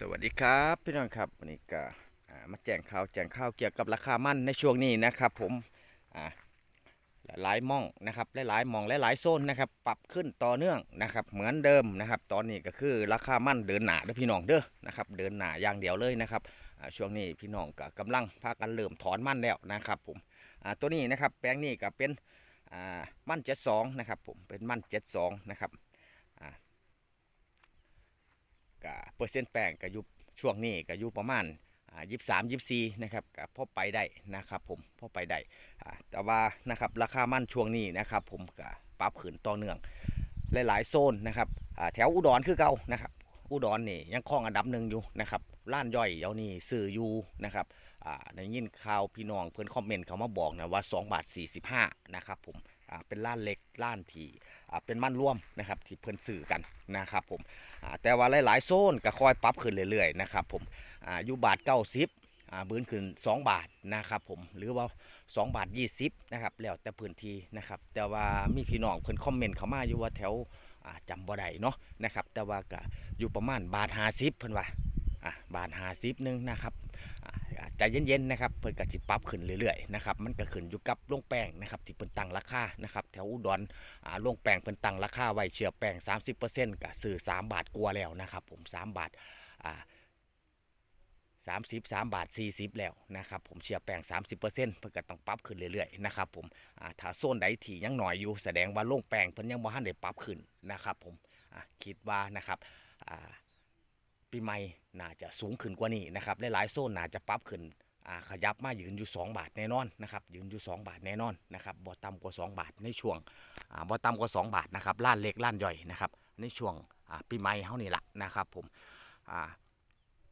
สวัสดีครับพี่น้องครับวันนี้ก็มาแจ้งข่าวแจ้งข่าวเกี่ยวกับราคามันในช่วงนี้นะครับ ผมหลายม่องนะครับหลายๆมองหลายๆโซนนะครับ ปรับขึ้นต่อเนื่องนะครับ เหมือนเดิมนะครับ ตอนนี้ก็คือราคามันเดินหนาเด้อพี่น้องเด้อนะครับ เดินหนาอย่างเดียวเลยนะครับช่วงนี้พี่น้องก็กำลังพากันเริ่มถอนมันแล้วนะครับ ผมตัวนี้นะครับแปลงนี้ก็เป็นมันเจ็ดสองนะครับ ผมเป็นมันเจ็ดสองนะครับ ก็เปอร์เซ็นต์แป้งก็อยู่ช่วงนี้ก็อยู่ประมาณยี่สามยี่สี่นะครับก็พอไปได้นะครับผมพอไปได้แต่ว่านะครับราคามั่นช่วงนี้นะครับผมก็ปรับขึ้นต่อเนื่องหลายๆโซนนะครับแถวอุดรคือเก่านะครับอุดรนี่ยังครองอันดับหนึ่งอยู่นะครับล้านย่อยเดี๋ยวนี้ซื้ออยู่นะครับในยินข่าวพี่น้องเพื่อนคอมเมนต์เขามาบอกนะว่า 2 บาท 45นะครับผม เป็นล้านเล็กล้านที่อ่าเป็นมั่นร่วมนะครับที่เพื่นซื้อกันนะครับผมอ่าแต่ว่าหลายๆโซนก็ค่อยปรับขึ้นเรื่อยๆนะครับผมอ่าอยู่บาทเก้าสิบอ่าบืนขึ้น 2 บาทนะครับผมหรือว่า 2 บาท 20นะครับแล้วแต่พื้นที่นะครับแต่ว่ามีพี่น้องเพิ่นคอมเมนต์เข้ามาอยู่ว่าแถวอ่าจำบ่ได้เนาะนะครับแต่ว่าก็อยู่ประมาณบาท50เพิ่นว่าอ่าบาท50นึงนะครับ ใจเย็นๆนะครับเพิ่นก็สิปรับขึ้นเรื่อยๆนะครับมันก็ขึ้นอยู่กับลงแป้งนะครับที่เพิ่นตั้งราคานะครับแถวอุดรอ่าลงแป้งเพิ่นตั้งราคาไว้เชื่อแป้ง 30%ก็ซื้อ3 บาทกว่าแล้วนะครับผม3บาทอ่า33 บาท 40 แล้วนะครับผมเชื่อแป้ง 30%เพิ่นก็ต้องปรับขึ้นเรื่อยๆนะครับผมถ้าโซนใดที่ยังหน่อยอยู่ แสดงว่าลงแป้งเพิ่นยังบ่ทันได้ปรับขึ้นนะครับผมคิดว่านะครับปีใหม่ น่าจะสูงขึ้นกว่านี้นะครับหลายๆโซนน่าจะปรับขึ้นขยับมายืนอยู่ 2 บาทแน่นอนนะครับยืนอยู่ 2 บาทแน่นอนนะครับบ่ต่ำกว่า 2 บาทในช่วงอ่าบ่ต่ำกว่า 2 บาทนะครับล้านเล็กล้านย่อยนะครับในช่วงปีใหม่เฮานี่ละนะครับผม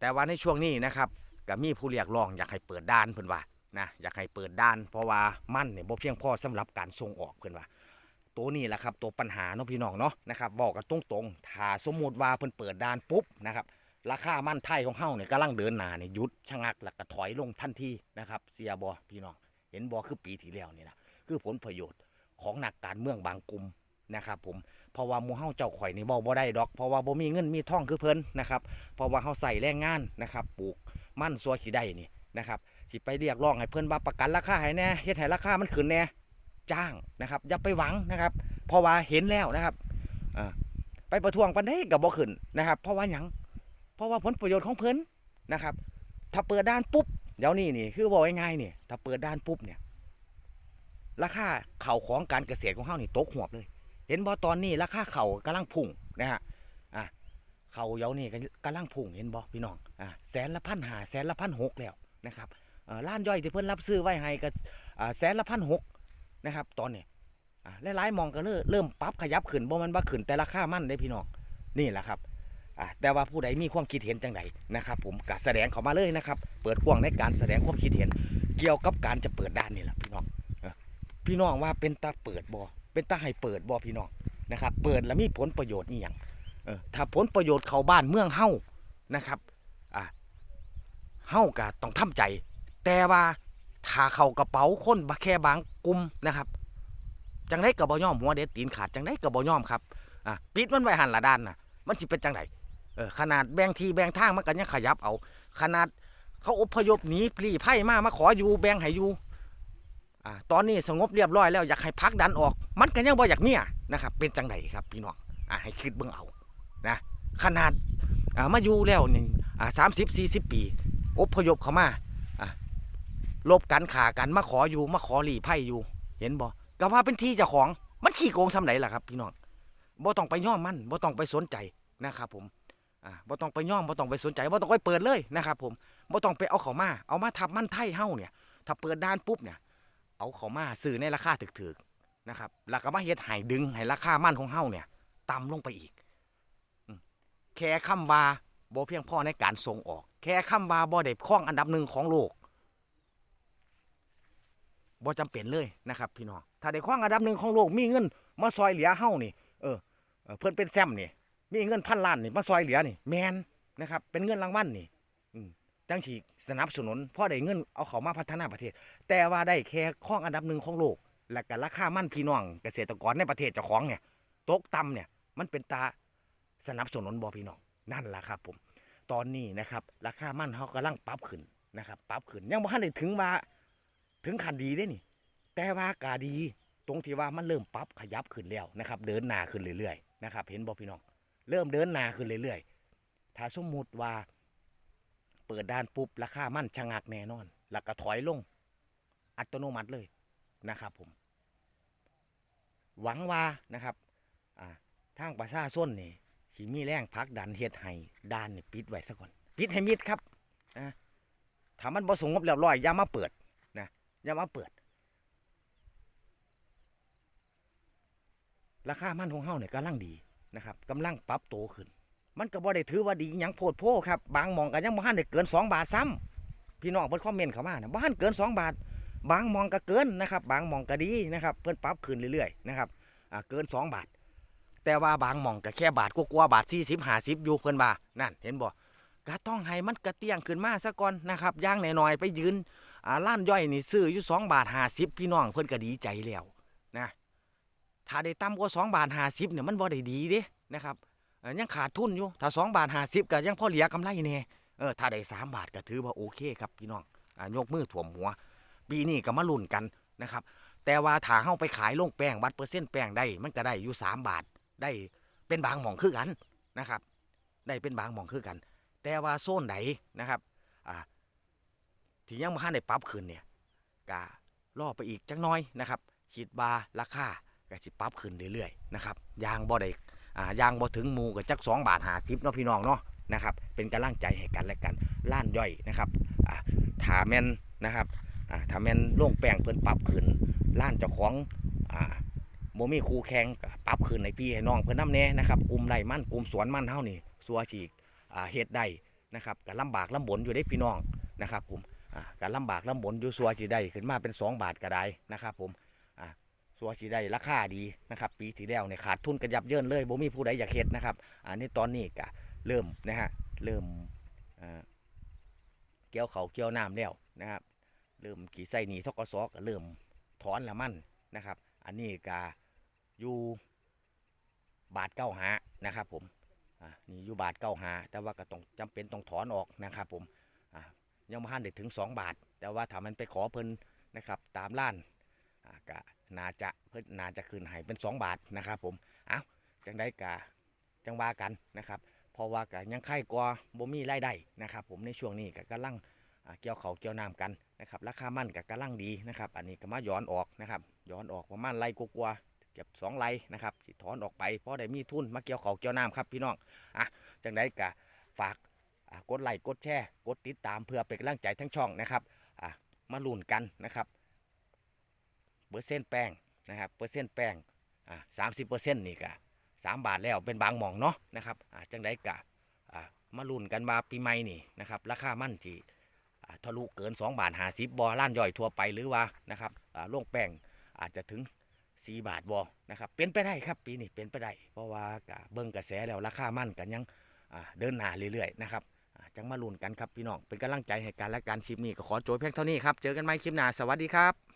แต่ว่าในช่วงนี้นะครับก็มีผู้เรียกร้องอยากให้เปิดด้านเพิ่อนว่านะอยากให้เปิดด้าน เพราะว่ามันเนี่ยบ่เพียงพอสำหรับการส่งออกเพิ่อนว่าตัวนี้แหละครับตัวปัญหาเนาะพี่น้องเนาะนะครับบอกกันตรงๆถ้าสมมุติว่าเพิ่นเปิดด้านปุ๊บนะครับ ราคามันไทยของเฮาเนี่ยกำลังเดินหนาเนี่ยหยุดชะงักแล้วก็ถอยลงทันทีนะครับ เสียบ่พี่น้อง เห็นบ่คือปีที่แล้วนี่นะคือผลประโยชน์ของนักการเมืองบางกลุ่มนะครับผมเพราะว่ามูเฮาเจ้าข่อยนี่บ่บ่ได้ดอก เพราะว่าบ่มีเงินมีท่องคือเพิ่นนะครับเพราะว่าเฮาใส่แรงงานนะครับปลูกมั่นสัวขี้ได้นี่นะครับสิไปเรียกร้องให้เพิ่นว่าประกันราคาให้แน่เฮ็ดให้ราคามันขึ้นแน่จ้างนะครับอย่าไปหวังนะครับเพราะว่าเห็นแล้วนะครับไปประท้วงปานใดก็บ่ขึ้นนะครับ เพราะว่าหยัง ราะว่าผลประโยชน์ของเพิ่นนะครับ ถ้าเปิดด้านปุ๊บเดี๋ยวนี้นี่คือบอกง่ายๆนี่ถ้าเปิดด้านปุ๊บเนี่ยราคาเข่าของการเกษตรของเฮานี่ตกหวบเลย เห็นบ่ตอนนี้ราคาเข่าวกำลังพุ่งนะฮะอะเข่าเยานี่ก็กำลังพุ่งเห็นบ่พี่น้องอะแสนละพันหาแสนละพันหกแล้วนะครับอ่อร้านย่อยที่เพิ่นรับซื้อไว้ให้ก็อ่าแสนละพันหกนะครับ ตอนนี้อะหลายๆมองก็เริ่มเริ่มปรับขยับขึ้นบ่มันว่าขึ้นแต่ราคามันได้พี่น้องนี่แหละครับ แต่ว่าผู้ใดมีความคิดเห็นจังไดนะครับ ผมก็แสดงเข้ามาเลยนะครับ เปิดกว้างในการแสดงความคิดเห็น เกี่ยวกับการจะเปิดด้านนี่แหละพี่น้องพี่น้องว่าเป็นตาเปิดบ่เป็นตาให้เปิดบ่พี่น้องนะครับ เปิดแล้วมีผลประโยชน์อีหยังถ้าผลประโยชน์เข้าบ้านเมืองเฮ้านะครับอะเฮ้าก็ต้องทำใจ แต่ว่าถ้าเข้ากระเป๋าคนบะแค่บางกลุ่มนะครับจังไดก็บ่ยอมหัวเด็ดตีนขาดจังไดก็บ่ยอมครับอะปิดมันไว้หันละด้านนะมันสิเป็นจังได เออขนาดแบ่งที่แบ่งทางมันก็ยังขยับเอา ขนาดเขาอพยพหนีพลีไพ่มามาขออยู่แบ่งให้อยู่อ่าตอนนี้สงบเรียบร้อยแล้วอยากให้พักดันออก มันก็ยังบ่อยากเนี่ยนะครับเป็นจังไดครับพี่น้องอ่าให้คิดเบิ่งเอานะขนาดอ่ามาอยู่แล้วนี่อ่าสามสิบสี่สิบปี อพยพเขามาอ่าลบกันขากันมาขออยู่มาขอหลีไพ่อยู่ เห็นบ่ก็ว่าเป็นที่เจ้าของมันขี้โกงซำไหนล่ะครับ พี่น้องบ่ต้องไปย่อมมันบ่ต้องไปสนใจนะครับผม อ่าบ่ต้องไปย่อมบ่ต้องไปสนใจบ่ต้องไปเปิดเลยนะครับผมบ่ต้องไปเอาเขามา เอามาทับมันไทยเฮ้าเนี่ย ถ้าเปิดด้านปุ๊บเนี่ย เอาเขามาซื้อในราคาถึกๆนะครับแล้วก็มาเฮ็ดให้ดึงให้ราคามันของเฮ้าเนี่ยต่ำลงไปอีก แค่คำว่าบ่เพียงพอในการส่งออก แค่คำว่าบ่ได้ครองอันดับหนึ่งของโลกบ่จำเป็นเลยนะครับ พี่น้อง ถ้าได้ครองอันดับหนึ่งของโลกมีเงิน มาซอยเหลือเฮ้านี่ เออ เพิ่นเป็นแซมนี่ มีเงินพันล้านนี่มาซอยเหลือนี่แมนนะครับ เป็นเงินรางวัลนี่อืมจังสีสนับสนุนพ่อได้เงินเอาเขามาพัฒนาประเทศ แต่ว่าได้แค่ข้องอันดับหนึ่งของโลก และก็ราคามั่นพี่น้องเกษตรกรในประเทศเจ้าของเนี่ยตกต่ำเนี่ยมันเป็นตาสนับสนุนบอพี่น้องนั่นแหละครับผม ตอนนี้นะครับราคามั่นเขากำลังปรับขึ้นนะครับปรับขึ้นยังบ่ทันได้ถึงว่าถึงขันดีได้นี่ แต่ว่ากาดี ตรงที่ว่ามันเริ่มปรับขยับขึ้นแล้วนะครับ เดินหน้าขึ้นเรื่อยๆนะครับ เห็นบ่พี่น้อง เริ่มเดินหนาขึ้นเรื่อยๆ ถ้าสมมุติว่า เปิดด้านปุ๊บราคามันชะงักแน่นอน แล้วก็ถอยลง อัตโนมัติเลยนะครับผม หวังว่านะครับทางประชาชนนี่สิมีแรงพักดันเฮ็ดให้ด้านนี่ปิดไว้ซะก่อน ปิดให้มิดครับนะถ้ามันบ่สงบเรียบร้อยอย่ามาเปิดนะอย่ามาเปิดราคามันของเฮาเนี่ยกำลังดี นะครับกำลังปรับโตวขึ้น มันก็บ่ได้ถือว่าดียังโพดโพครับ บางมองก็ยังบ่ทันได้เกิน 2 บาทซ้ำพี่น้องเพิ่นคอมเมนต์เข้ามานะบ่ทันเกิน 2 บาท บางมองก็เกินนะครับ บางมองก็ดีนะครับ เพิ่นปรับขึ้นเรื่อยๆนะครับอ่าเกิน 2 บาท แต่ว่าบางมองก็แค่บาทกว่าๆบาท40 50อยู่เพิ่นว่านั่นเห็นบ่ก็ต้องให้มันกระเตียงขึ้นมาซะก่อนนะครับย่างน้อยๆไปยืนอ่าร้านย่อยนี่ซื้ออยู่2บาท50พี่น้องเพิ่นก็ดีใจแล้ว ถ้าได้ต่ำกว่า2บาท50เนี่ยมันบ่ได้ดีเด้นะครับยังขาดทุนอยู่ ถ้า2บาท50ก็ยังพอเหลือกำไรแน่เออถ้าได้3บาทก็ถือว่าโอเคครับพี่น้องอยกมือถ่วมหัว ปีนี้ก็มาลุ้นกันนะครับ แต่ว่าถ้าเฮาไปขายลงแป้งบัตรเปอร์เซ็นต์แป้งได้มันก็ได้อยู่3บาทได้เป็นบางหม่องคือกันนะครับ ได้เป็นบางหม่องคือกัน แต่ว่าโซนไหนนะครับอ่าที่ยังบ่ทันได้ปรับขึ้นเนี่ยก็รอไปอีกจักหน้อยนะครับคิดว่าราคา ก็สิปรับขึ้นเรื่อยๆนะครับยางบ่ได้อ่ายางบ่ถึงมูกับจัก2บาท50เนาะพี่น้องเนาะนะครับเป็นกำลังใจให้กันและกันล้านย่อยนะครับอ่าถาแมนนะครับอ่าถาแม่นลงแป้งเพิ่นปรับขึ้นล้านเจ้าของอ่าบ่มีคูแข่งก็ปรับขึ้นในพี่ให้น้องเพิ่นน้ำแน่นะครับกลุ่มไร่มันกลุ่มสวนมันเฮานี่สัวสิอ่าเฮ็ดได้นะครับก็ลำบากลำบนอยู่ได้พี่น้องนะครับผมอ่าก็ลำบากลำบนอยู่สัวสิได้ขึ้นมาเป็น 2 บาทก็ได้นะครับผม สัวสิได้ราคาดีนะครับ ปีที่แล้วเนี่ยขาดทุนกันยับเยินเลยบ่มีผู้ใดอยากเฮ็ดนะครับ อันนี้ตอนนี้ก็เริ่มนะฮะเริ่มเกี่ยวเขาเกี่ยวน้ำแล้วนะครับเริ่มกี่ไส้หนีทกศก็เริ่มถอนละมั่นนะครับ อันนี้ก็อยู่บาทเก้าหานะครับ ผมอ่านี่อยู่บาทเก้าหาแต่ว่าก็ต้องจำเป็นต้องถอนออกนะครับ ผมอ่ายังไม่ทันได้ถึง 2 บาท แต่ว่าถ้ามันไปขอเพิ่นนะครับ ตามร้านอ่าก็ น่าจะเพิ่นน่าจะคืนให้เป็น 2 บาทนะครับ ผมเอาจังได้กะจังว่ากันนะครับเพราะว่าก็ยังไข่กว่าบ่มีรายได้นะครับ ผมในช่วงนี้ก็กำลังอ่าเกี่ยวเขาเกี่ยวน้ำกันนะครับราคามันก็กำลังดีนะครับ อันนี้ก็มาย้อนออกนะครับย้อนออกประมาณไรกว่าเก็บ2ไรนะครับสิถอนออกไปเพราะได้มีทุนมาเกี่ยวเขาเกี่ยวน้ำครับพี่น้องอะจังได้กะฝากกดไลค์กดแชร์กดติดตามเพื่อเป็นกำลังใจทั้งช่องนะครับอะมาลุ้นกันนะครับ เปอร์เซ็นต์แป้งนะครับเปอร์เซ็นต์แป้งอ่าสามสิบเปอร์เซ็นต์นี่กะสามบาทแล้วเป็นบางหม่องเนาะนะครับอ่าจังได้กะอ่ามาลุ้นกันมาปีใหม่นี่นะครับราคามั่นที่อ่าทะลุเกิน 2 บาทหาสิบบอล้านย่อยทั่วไปหรือว่านะครับอ่าลงแป้งอาจจะถึง 4 บาทบอนะครับเป็นไปได้ครับปีนี้เป็นไปได้เพราะว่ากะเบิ่งกระแสแล้วราคามั่นกันยังอ่าเดินหน้าเรื่อยๆนะครับอ่าจังมาลุ้นกันครับพี่น้องเป็นกำลังใจให้กันและการคลิปนี้ก็ขอโจทย์เพียงเท่านี้ครับเจอกันใหม่คลิปหน้าสวัสดีครับ